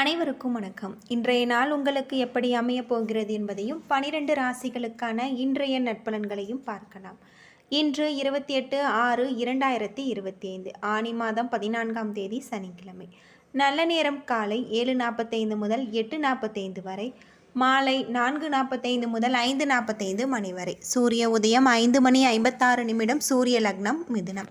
அனைவருக்கும் வணக்கம். இன்றைய நாள் உங்களுக்கு எப்படி அமையப் போகிறது என்பதையும் பனிரெண்டு ராசிகளுக்கான இன்றைய நட்பலன்களையும் பார்க்கலாம். இன்று இருபத்தி எட்டு ஆறு இரண்டாயிரத்தி இருபத்தி ஐந்து ஆனி மாதம் பதினான்காம் தேதி சனிக்கிழமை. நல்ல நேரம் காலை ஏழு நாற்பத்தைந்து முதல் எட்டு நாற்பத்தைந்து வரை மாலை நான்கு நாற்பத்தைந்து முதல் ஐந்து நாற்பத்தைந்து மணி வரை. சூரிய உதயம் ஐந்து மணி ஐம்பத்தாறு நிமிடம் சூரிய லக்னம் மிதுனம்.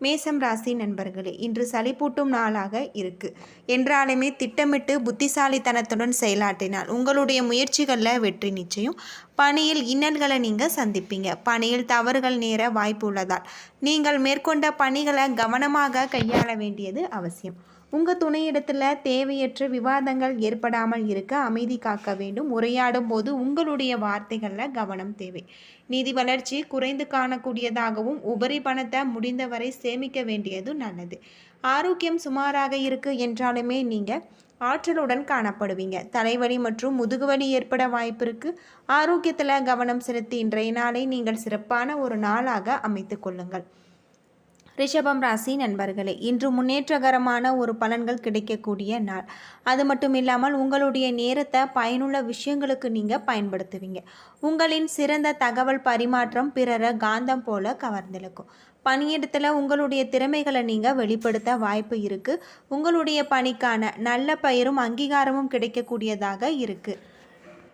மேசம் ராசி நண்பர்களே இன்று சளிப்பூட்டும் நாளாக இருக்கு. என்றாலுமே திட்டமிட்டு புத்திசாலித்தனத்துடன் செயலாற்றினால் உங்களுடைய முயற்சிகளில் வெற்றி நிச்சயம். பணியில் இன்னல்களை நீங்கள் சந்திப்பீங்க. பணியில் தவறுகள் நேர வாய்ப்பு உள்ளதால் நீங்கள் மேற்கொண்ட பணிகளை கவனமாக கையாள வேண்டியது அவசியம். உங்கள் துணையிடத்தில் தேவையற்ற விவாதங்கள் ஏற்படாமல் இருக்க அமைதி காக்க வேண்டும். உரையாடும் போது உங்களுடைய வார்த்தைகளில் கவனம் தேவை. நிதி வளர்ச்சி குறைந்து காணக்கூடியதாகவும் உபரி பணத்தை முடிந்தவரை சேமிக்க வேண்டியது நல்லது. ஆரோக்கியம் சுமாராக இருக்கு என்றாலுமே நீங்கள் ஆற்றலுடன் காணப்படுவீங்க. தலைவலி மற்றும் முதுகுவலி ஏற்பட வாய்ப்பிற்கு ஆரோக்கியத்தில் கவனம் செலுத்தி இன்றைய நாளை நீங்கள் சிறப்பான ஒரு நாளாக அமைத்து கொள்ளுங்கள். ரிஷபம் ராசி நண்பர்களே இன்று முன்னேற்றகரமான ஒரு பலன்கள் கிடைக்கக்கூடிய நாள். அது மட்டும் இல்லாமல் உங்களுடைய நேரத்தை பயனுள்ள விஷயங்களுக்கு நீங்கள் பயன்படுத்துவீங்க. உங்களின் சிறந்த தகவல் பரிமாற்றம் பிறரை காந்தம் போல கவர்ந்திழுக்கும். பணியிடத்தில் உங்களுடைய திறமைகளை நீங்கள் வெளிப்படுத்த வாய்ப்பு இருக்குது உங்களுடைய பணிக்கான நல்ல பெயரும் அங்கீகாரமும் கிடைக்கக்கூடியதாக இருக்குது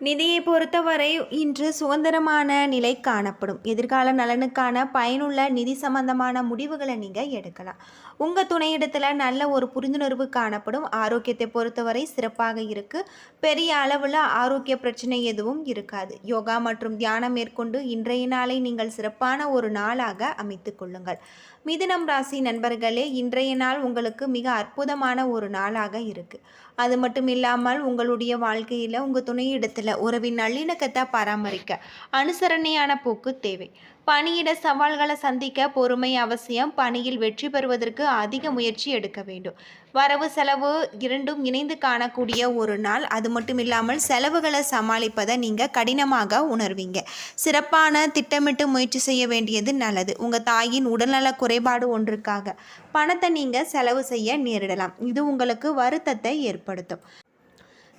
நிதியை பொறுத்தவரை இன்று சுதந்திரமான நிலை காணப்படும். எதிர்கால நலனுக்கான பயனுள்ள நிதி சம்பந்தமான முடிவுகளை நீங்கள் எடுக்கலாம். உங்கள் துணையிடத்தில் நல்ல ஒரு புரிந்துணர்வு காணப்படும். ஆரோக்கியத்தை பொறுத்தவரை சிறப்பாக இருக்குது பெரிய அளவில் ஆரோக்கிய பிரச்சனை எதுவும் இருக்காது. யோகா மற்றும் தியானம் மேற்கொண்டு இன்றைய நாளை நீங்கள் சிறப்பான ஒரு நாளாக அமைத்து கொள்ளுங்கள். மிதுனம் ராசி நண்பர்களே இன்றைய நாள் உங்களுக்கு மிக அற்புதமான ஒரு நாளாக இருக்குது அது மட்டும் இல்லாமல் உங்களுடைய வாழ்க்கையில் உங்கள் துணையிடத்தில் உறவின் நல்லிணக்கத்தை பராமரிக்க அனுசரணையான போக்கு தேவை. பணியிட சவால்களை சந்திக்க பொறுமை அவசியம். பணியில் வெற்றி பெறுவதற்கு அதிக முயற்சி எடுக்க வேண்டும். வரவு செலவு இரண்டும் இணைந்து காணக்கூடிய ஒரு நாள். அது மட்டும் இல்லாமல் செலவுகளை சமாளிப்பதை நீங்கள் கடினமாக உணர்வீங்க. சிறப்பான திட்டமிட்டு முயற்சி செய்ய வேண்டியது நல்லது. உங்கள் தாயின் உடல்நல குறைபாடு ஒன்றுக்காக. பணத்தை நீங்கள் செலவு செய்ய நேரிடலாம். இது உங்களுக்கு வருத்தத்தை ஏற்படுத்தும்.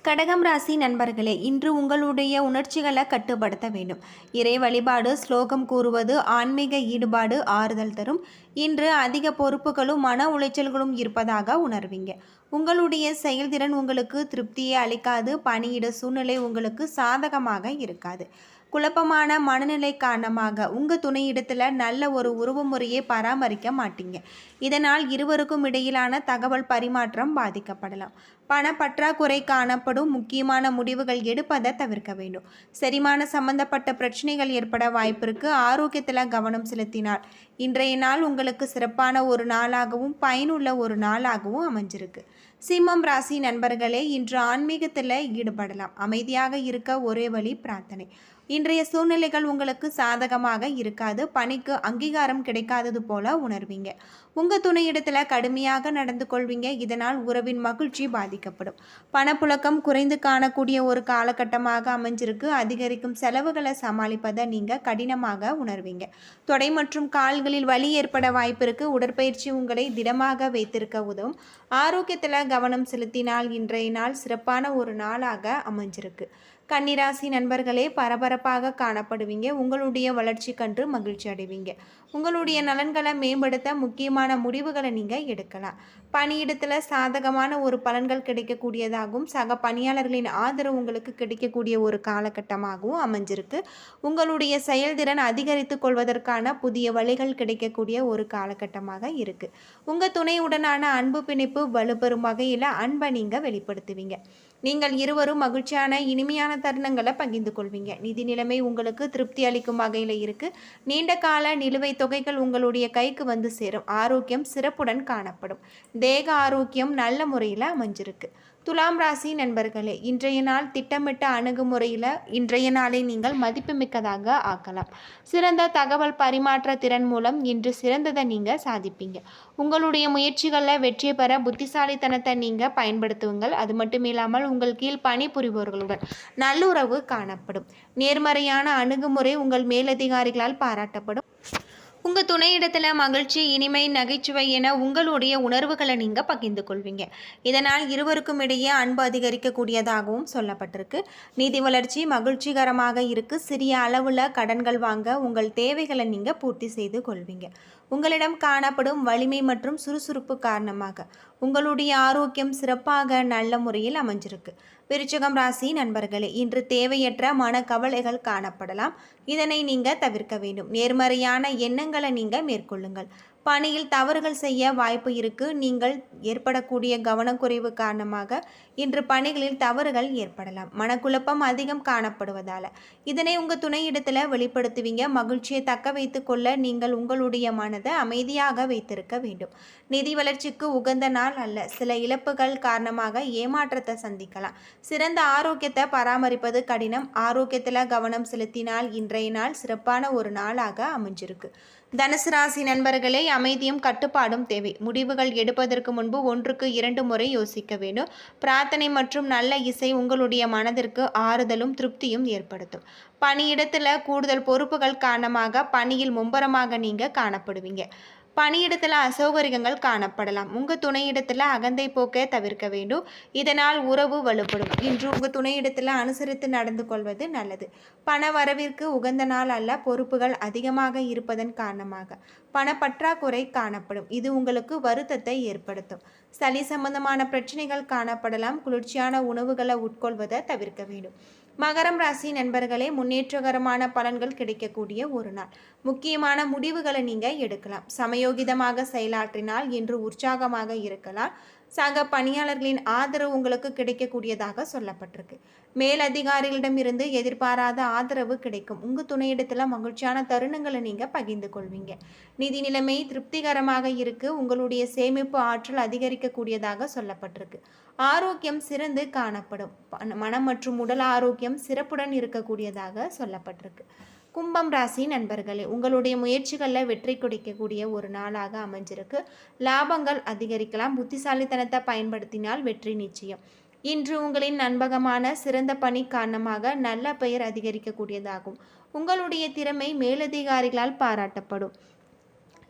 கடகம் ராசி நண்பர்களே இன்று உங்களுடைய உணர்ச்சிகளை கட்டுப்படுத்த வேண்டும். இறை வழிபாடு ஸ்லோகம் கூறுவது ஆன்மீக ஈடுபாடு ஆறுதல் தரும். இன்று அதிக பொறுப்புகளும் மன உளைச்சல்களும் இருப்பதாக உணர்வீங்க. உங்களுடைய செயல்திறன் உங்களுக்கு திருப்தியை அளிக்காது பணியிட சூழ்நிலை உங்களுக்கு சாதகமாக இருக்காது. குழப்பமான மனநிலை காரணமாக உங்கள் துணையிடத்தில் நல்ல ஒரு உறவு முறையை பராமரிக்க மாட்டீங்க. இதனால் இருவருக்கும் இடையிலான தகவல் பரிமாற்றம் பாதிக்கப்படலாம். பண பற்றாக்குறை காணப்படும் முக்கியமான முடிவுகள் எடுப்பதை தவிர்க்க வேண்டும். செரிமான சம்பந்தப்பட்ட பிரச்சனைகள் ஏற்பட வாய்ப்பிருக்கு. ஆரோக்கியத்தில் கவனம் செலுத்தினால் இன்றைய நாள் உங்களுக்கு சிறப்பான ஒரு நாளாகவும் பயனுள்ள ஒரு நாளாகவும் அமைஞ்சிருக்கு. சிம்மம் ராசி நண்பர்களே இன்று ஆன்மீகத்தில் ஈடுபடலாம். அமைதியாக இருக்க ஒரே வழி பிரார்த்தனை. இன்றைய சூழ்நிலைகள் உங்களுக்கு சாதகமாக இருக்காது பணிக்கு அங்கீகாரம் கிடைக்காதது போல உணர்வீங்க. உங்கள் துணையிடத்தில் கடுமையாக நடந்து கொள்வீங்க இதனால் உறவின் மகிழ்ச்சி பாதிக்கப்படும். பணப்புழக்கம் குறைந்து காணக்கூடிய ஒரு காலகட்டமாக அமைஞ்சிருக்கு. அதிகரிக்கும் செலவுகளை சமாளிப்பதை நீங்கள் கடினமாக உணர்வீங்க. தொடை மற்றும் கால்களில் வலி ஏற்பட வாய்ப்பிருக்கு. உடற்பயிற்சி உங்களை திடமாக வைத்திருக்க உதவும். ஆரோக்கியத்தில் கவனம் செலுத்தினால் இன்றைய நாள் சிறப்பான ஒரு நாளாக அமைஞ்சிருக்கு. கன்னிராசி நண்பர்களே பரபர பரபரப்பாக காணப்படுவீங்க. உங்களுடைய வளர்ச்சி கண்டு மகிழ்ச்சி அடைவீங்க. உங்களுடைய நலன்களை மேம்படுத்த முக்கியமான முடிவுகளை நீங்கள் எடுக்கலாம். பணியிடத்தில் சாதகமான ஒரு பலன்கள் கிடைக்கக்கூடியதாகவும் சக பணியாளர்களின் ஆதரவு உங்களுக்கு கிடைக்கக்கூடிய ஒரு காலகட்டமாகவும் அமைஞ்சிருக்கு. உங்களுடைய செயல்திறன் அதிகரித்து கொள்வதற்கான புதிய வழிகள் கிடைக்கக்கூடிய ஒரு காலகட்டமாக இருக்குது உங்கள் துணையுடனான அன்பு பிணைப்பு வலுப்பெறும் வகையில் அன்பை நீங்கள் வெளிப்படுத்துவீங்க. நீங்கள் இருவரும் மகிழ்ச்சியான இனிமையான தருணங்களை பகிர்ந்து கொள்வீங்க. நிதி நிலைமை உங்களுக்கு திருப்தி அளிக்கும் வகையில் இருக்கு. நீண்ட கால நிலுவைத் தொகைகள் உங்களுடைய கைக்கு வந்து சேரும். ஆரோக்கியம் சிறப்புடன் காணப்படும். தேக ஆரோக்கியம் நல்ல முறையில் அமைஞ்சிருக்கு. துலாம் ராசி நண்பர்களே இன்றைய நாள் திட்டமிட்ட அணுகுமுறையில் இன்றைய நாளை நீங்கள் மதிப்புமிக்கதாக ஆக்கலாம். சிறந்த தகவல் பரிமாற்ற திறன் மூலம் இன்று சிறந்ததை நீங்கள் சாதிப்பீங்க. உங்களுடைய முயற்சிகளில் வெற்றி பெற புத்திசாலித்தனத்தை நீங்கள் பயன்படுத்துவீங்கள் அது மட்டும் இல்லாமல் உங்கள் கீழ் பணிபுரிபவர்களுடன் நல்லுறவு காணப்படும். நேர்மறையான அணுகுமுறை உங்கள் மேலதிகாரிகளால் பாராட்டப்படும். உங்கள் துணையிடத்தில் மகிழ்ச்சி இனிமை நகைச்சுவை என உங்களுடைய உணர்வுகளை நீங்கள் பகிர்ந்து கொள்வீங்க. இதனால் இருவருக்கும் இடையே அன்பு அதிகரிக்கக்கூடியதாகவும் சொல்லப்பட்டிருக்கு. நிதி வளர்ச்சி மகிழ்ச்சிகரமாக இருக்கு. சிறிய அளவில் கடன்கள் வாங்க உங்கள் தேவைகளை நீங்கள் பூர்த்தி செய்து கொள்வீங்க. உங்களிடம் காணப்படும் வலிமை மற்றும் சுறுசுறுப்பு காரணமாக உங்களுடைய ஆரோக்கியம் சிறப்பாக நல்ல முறையில் அமைஞ்சிருக்கு. விருச்சகம் ராசி நண்பர்களே இன்று தேவையற்ற மனக்கவலைகள் காணப்படலாம். இதனை நீங்கள் தவிர்க்க வேண்டும். நேர்மறையான எண்ணங்களை நீங்கள் மேற்கொள்ளுங்கள். பணியில் தவறுகள் செய்ய வாய்ப்பு இருக்கு. நீங்கள் ஏற்படக்கூடிய கவனக்குறைவு காரணமாக இன்று பணிகளில் தவறுகள் ஏற்படலாம். மனக்குழப்பம் அதிகம் காணப்படுவதால். இதனை உங்கள் துணையிடத்தில் வெளிப்படுத்துவீங்க. மகிழ்ச்சியை தக்க வைத்து கொள்ள நீங்கள் உங்களுடைய மனதை அமைதியாக வைத்திருக்க வேண்டும். நிதி வளர்ச்சிக்கு உகந்த நாள் அல்ல. சில இழப்புகள் காரணமாக ஏமாற்றத்தை சந்திக்கலாம். சிறந்த ஆரோக்கியத்தை பராமரிப்பது கடினம். ஆரோக்கியத்தில் கவனம் செலுத்தினால் இன்றைய நாள் சிறப்பான ஒரு நாளாக அமைஞ்சிருக்கு. தனுசு ராசி நண்பர்களே அமைதியும் கட்டுப்பாடும் தேவை. முடிவுகள் எடுப்பதற்கு முன்பு ஒன்றுக்கு இரண்டு முறை யோசிக்க வேண்டும். பிரார்த்தனை மற்றும் நல்ல இசை உங்களுடைய மனதிற்கு ஆறுதலும் திருப்தியும் ஏற்படுத்தும். பணியிடத்தில் கூடுதல் பொறுப்புகள் காரணமாக பணியில் மும்பரமாக நீங்கள் காணப்படுவீங்க. பணியிடத்தில் அசௌகரியங்கள் காணப்படலாம். உங்கள் துணையிடத்தில் அகந்தை போக்கை தவிர்க்க வேண்டும். இதனால் உறவு வலுப்படும். இன்று உங்கள் துணையிடத்தில் அனுசரித்து நடந்து கொள்வது நல்லது. பண வரவிற்கு உகந்த நாள் அல்ல பொறுப்புகள் அதிகமாக இருப்பதன் காரணமாக. பணப்பற்றாக்குறை காணப்படும். இது உங்களுக்கு வருத்தத்தை ஏற்படுத்தும். சளி சம்பந்தமான பிரச்சனைகள் காணப்படலாம். குளிர்ச்சியான உணவுகளை உட்கொள்வதை தவிர்க்க வேண்டும். மகரம் ராசி நண்பர்களே முன்னேற்றகரமான பலன்கள் கிடைக்கக்கூடிய ஒரு நாள். முக்கியமான முடிவுகளை நீங்கள் எடுக்கலாம். சமயோகிதமாக செயலாற்றினால் இன்று உற்சாகமாக இருக்கலாம். சக பணியாளர்களின் ஆதரவு உங்களுக்கு கிடைக்கக்கூடியதாக சொல்லப்பட்டிருக்கு. மேலதிகாரிகளிடமிருந்து எதிர்பாராத ஆதரவு கிடைக்கும். உங்கள் துணையிடத்தில் மகிழ்ச்சியான தருணங்களை நீங்கள் பகிர்ந்து கொள்வீங்க. நிதி நிலைமை திருப்திகரமாக இருக்கு. உங்களுடைய சேமிப்பு ஆற்றல் அதிகரிக்கக்கூடியதாக சொல்லப்பட்டிருக்கு. ஆரோக்கியம் சிறந்து காணப்படும். மனம் மற்றும் உடல் ஆரோக்கியம் சிறப்புடன் இருக்கக்கூடியதாக சொல்லப்பட்டிருக்கு. கும்பம் ராசி நண்பர்களே உங்களுடைய முயற்சிகளில் வெற்றி கொடுக்கக்கூடிய ஒரு நாளாக அமைஞ்சிருக்கு. லாபங்கள் அதிகரிக்கலாம் புத்திசாலித்தனத்தை பயன்படுத்தினால் வெற்றி நிச்சயம். இன்று உங்களின் நண்பகமான சிறந்த பணி காரணமாக நல்ல பெயர் அதிகரிக்கக்கூடியதாகும். உங்களுடைய திறமை மேலதிகாரிகளால் பாராட்டப்படும்.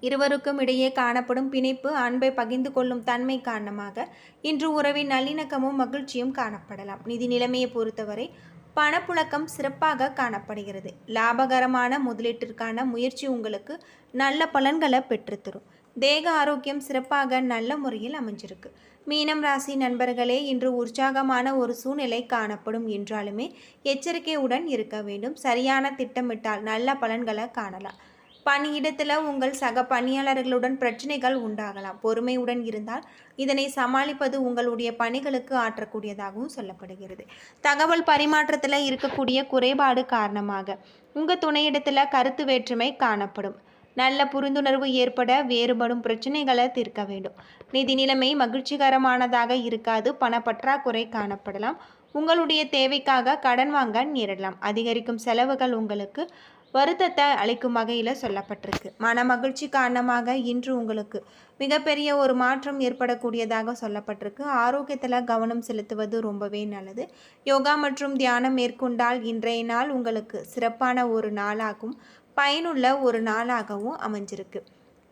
இருவருக்கும் இடையே காணப்படும் பிணைப்பு அன்பை பகிர்ந்து கொள்ளும் தன்மை காரணமாக இன்று உறவின் நல்லிணக்கமும் மகிழ்ச்சியும் காணப்படலாம். நிதி நிலைமையை பொறுத்தவரை பணப்புழக்கம் சிறப்பாக காணப்படுகிறது. லாபகரமான முதலீட்டிற்கான முயற்சி உங்களுக்கு நல்ல பலன்களை பெற்றுத்தரும். தேக ஆரோக்கியம் சிறப்பாக நல்ல முறையில் அமைஞ்சிருக்கு. மீனம் ராசி நண்பர்களே இன்று உற்சாகமான ஒரு சூழ்நிலை காணப்படும் என்றாலுமே எச்சரிக்கையுடன் இருக்க வேண்டும். சரியான திட்டமிட்டால் நல்ல பலன்களை காணலாம். பணியிடத்தில் உங்கள் சக பணியாளர்களுடன் பிரச்சனைகள் உண்டாகலாம். பொறுமையுடன் இருந்தால் இதனை சமாளிப்பது உங்களுடைய பணிகளுக்கு ஆற்றக்கூடியதாகவும் சொல்லப்படுகிறது. தகவல் பரிமாற்றத்தில் இருக்கக்கூடிய குறைபாடு காரணமாக உங்கள் துணையிடத்தில் கருத்து வேற்றுமை காணப்படும். நல்ல புரிந்துணர்வு ஏற்பட வேறுபடும் பிரச்சனைகளை தீர்க்க வேண்டும். நிதி நிலைமை மகிழ்ச்சிகரமானதாக இருக்காது. பணப்பற்றாக்குறை காணப்படலாம். உங்களுடைய தேவைக்காக கடன் வாங்க நேரிடலாம். அதிகரிக்கும் செலவுகள் உங்களுக்கு வருத்தத்தை அளிக்கும் வகையில் சொல்லப்பட்டிருக்கு. மன மகிழ்ச்சி காரணமாக இன்று உங்களுக்கு மிகப்பெரிய ஒரு மாற்றம் ஏற்படக்கூடியதாக சொல்லப்பட்டிருக்கு. ஆரோக்கியத்தில் கவனம் செலுத்துவது ரொம்பவே நல்லது. யோகா மற்றும் தியானம் மேற்கொண்டால் இன்றைய நாள் உங்களுக்கு சிறப்பான ஒரு நாளாகும் பயனுள்ள ஒரு நாளாகவும் அமைஞ்சிருக்கு.